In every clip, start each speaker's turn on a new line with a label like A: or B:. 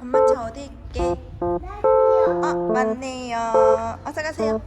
A: 엄마 차 어디 있게? 아 맞네요. 어서 가세요.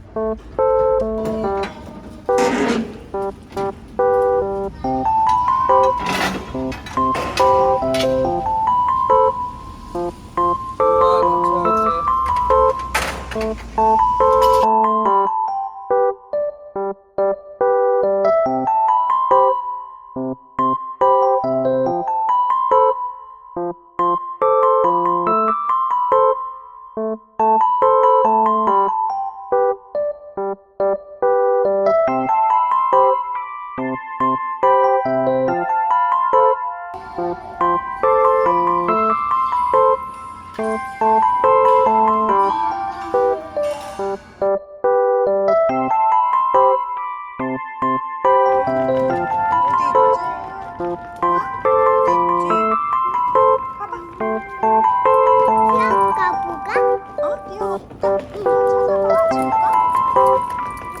A: 어?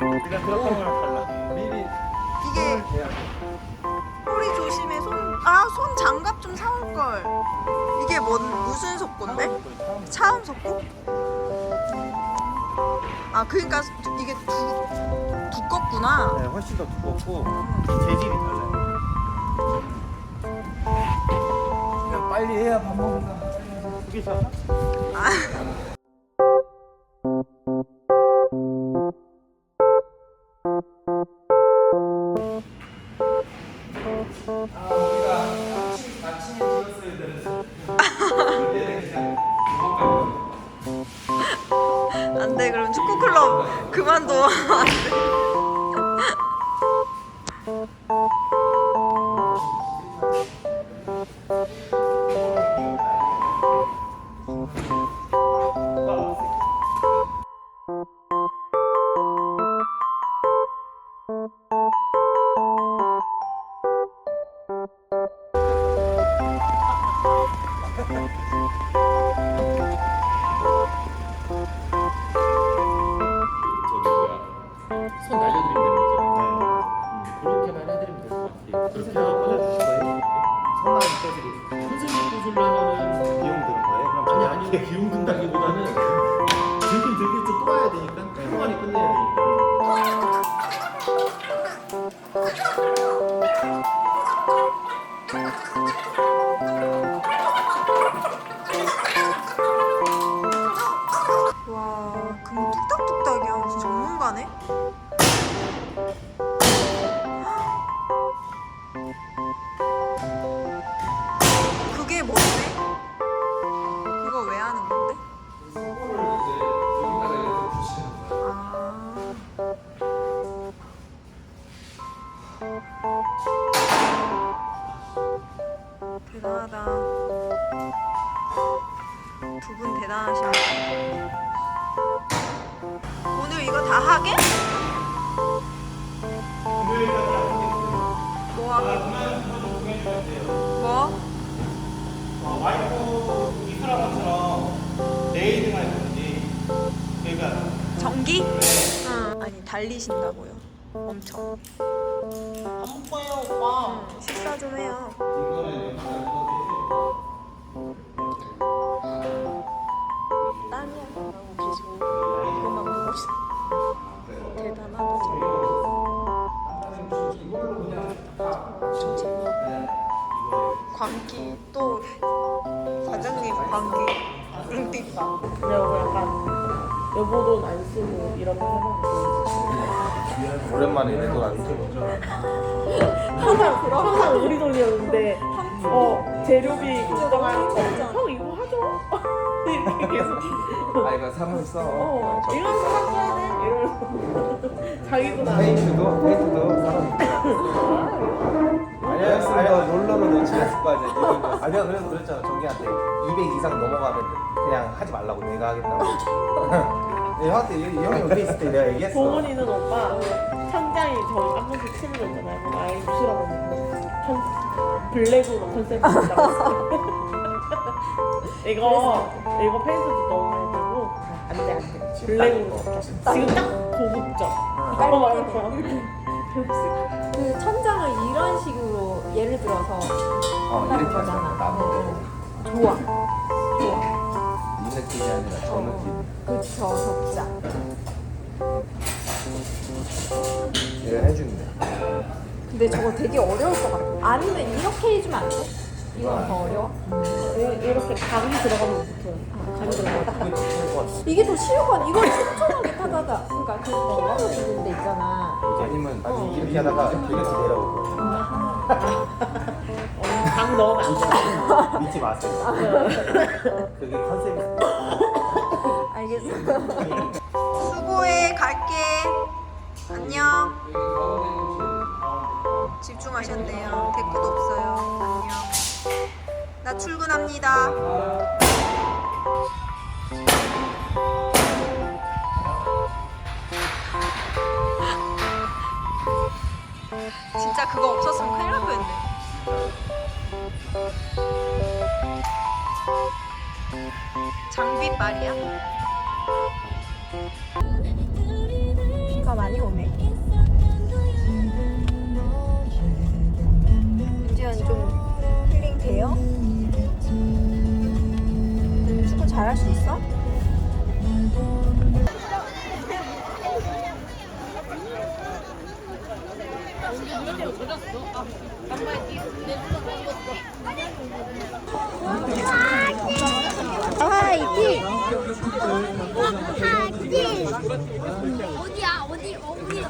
B: 우리가 들었던 거랑 달라. 미리
A: 이게 꼬리 조심해 손. 아 손 장갑 좀 사올 걸. 이게 뭔 무슨 속건데? 차음 속고? 아 그러니까 이게 두, 두껍구나.
B: 네, 훨씬 더 두껍고 재질이 달라요. 빨리 해야 밥 먹는다. 두개 사.
A: 안돼 그럼 축구 클럽 그만둬.
B: 떠드리
C: 선생님 꽂으려면은
B: 비용 드는 거예요? 그럼
C: 아니 아니 비용 든다기보다는 들긴 들겠죠 또 와야 되니까 한 번에 끝내야 되니까.
A: 와 그럼 뚝딱뚝딱이야 무슨 전문가네? 아 대단하다 두 분 대단하십니다 오늘 이거 다 하게? 뭐 하게? 뭐?
B: 어, 와이프
A: 전기? 응. 아니 달리신다고요. 엄청.
D: 안 먹어요, 오빠.
A: 응, 식사 좀 해요. 땀이야. 그만 보고 있어. 대단하다. 진짜. 광기 또 사장님 광기 웅띠빠.
E: 그냥 약간 여보 돈 안 쓰고 이런 거 해봤는데
B: 오랜만에 내 돈 안 쓰고
E: 항상 항상 우리 돈이었는데 어 재료비 걱정하니까 이렇게 계속
B: 아 이거 사면
E: 써어 이런 거 바꿔야 돼 이러면서 자기 돈 안.
B: 페인트도 페인트도 사람 아니야 아니야. 롤러로 너 지냈을 거 아니야 아니야 그래서 그랬잖아. 정기한테 200 이상 넘어가면 그냥 하지 말라고 내가 하겠다고. 네, 형한테 이, 이 형이 여기 있을 때 내가 얘기했어.
E: 동훈이는 오빠 천장이 저희 깜빡이 치는 거 있잖아요 그거 아예 무시라고 천 블랙으로 컨셉을 한다고 했어요 이거 이거 페인트도 너무 들고 안돼 안돼 블랙으로 지금 딱 고급져 이거 말할 거야
F: 그 천장을 이런 식으로 예를 들어서
B: 어
F: 하는
B: 이렇게 하잖아
F: 거잖아.
B: 나무
F: 어, 어. 좋아. 좋아.
B: 이 느낌이 아니라 저 느낌
F: 그쵸, 적자.
B: 얘가 해주는데
F: 근데 저거 되게 어려울 것 같아. 아니면 이렇게 해주면 안 돼? 이건 더 어려워?
E: 이- 이렇게 감이 들어가면 못해요. 감이 들어가.
F: 이게 더 쉬운 건 이걸 촘촘하게 타다가 그러니까 그 피아노 부는 데 있잖아.
B: 아니면 아니 이렇게 하다가 이렇게 거야
E: 감 넣으면 안 돼.
B: 믿지 마세요 그게 컨셉이
F: 알겠어.
A: 수고해 갈게 안녕 집중하셨네요 댓글도 없어요 안녕 나 출근합니다 진짜 그거 없었으면 큰일 날 뻔했네 장비 빨이야? 비가 많이 오네. 윤지현 좀 힐링 돼요? 수 있어? 아, 이티.
D: 어디야? 어디? 어디?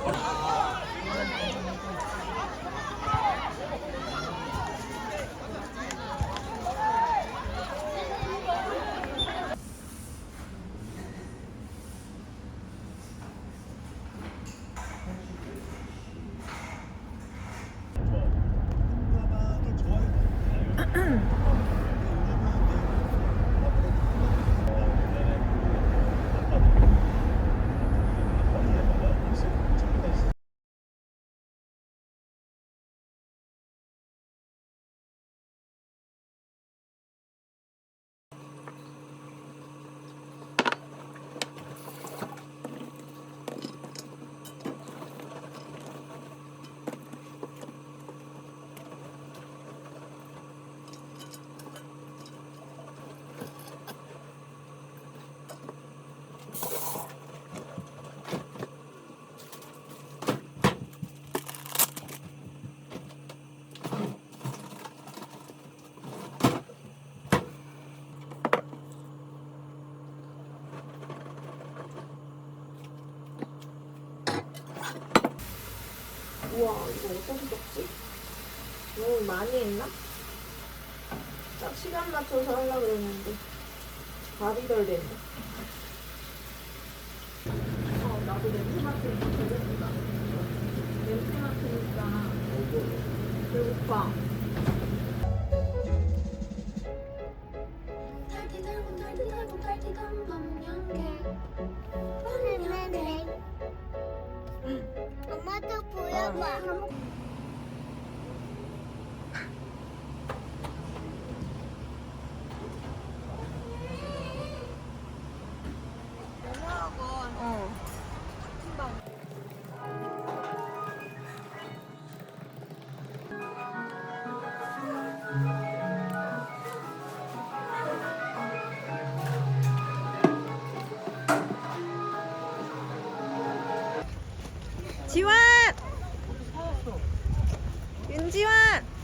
F: 우와, 어떻게 덥지? 너무 많이 했나? 딱 시간 맞춰서 하려고 그랬는데 발이 덜 됐네. 어, 나도 냄새 맡으니까 배고프다. 냄새 맡으니까 배고파.
A: 지환! 윤지환!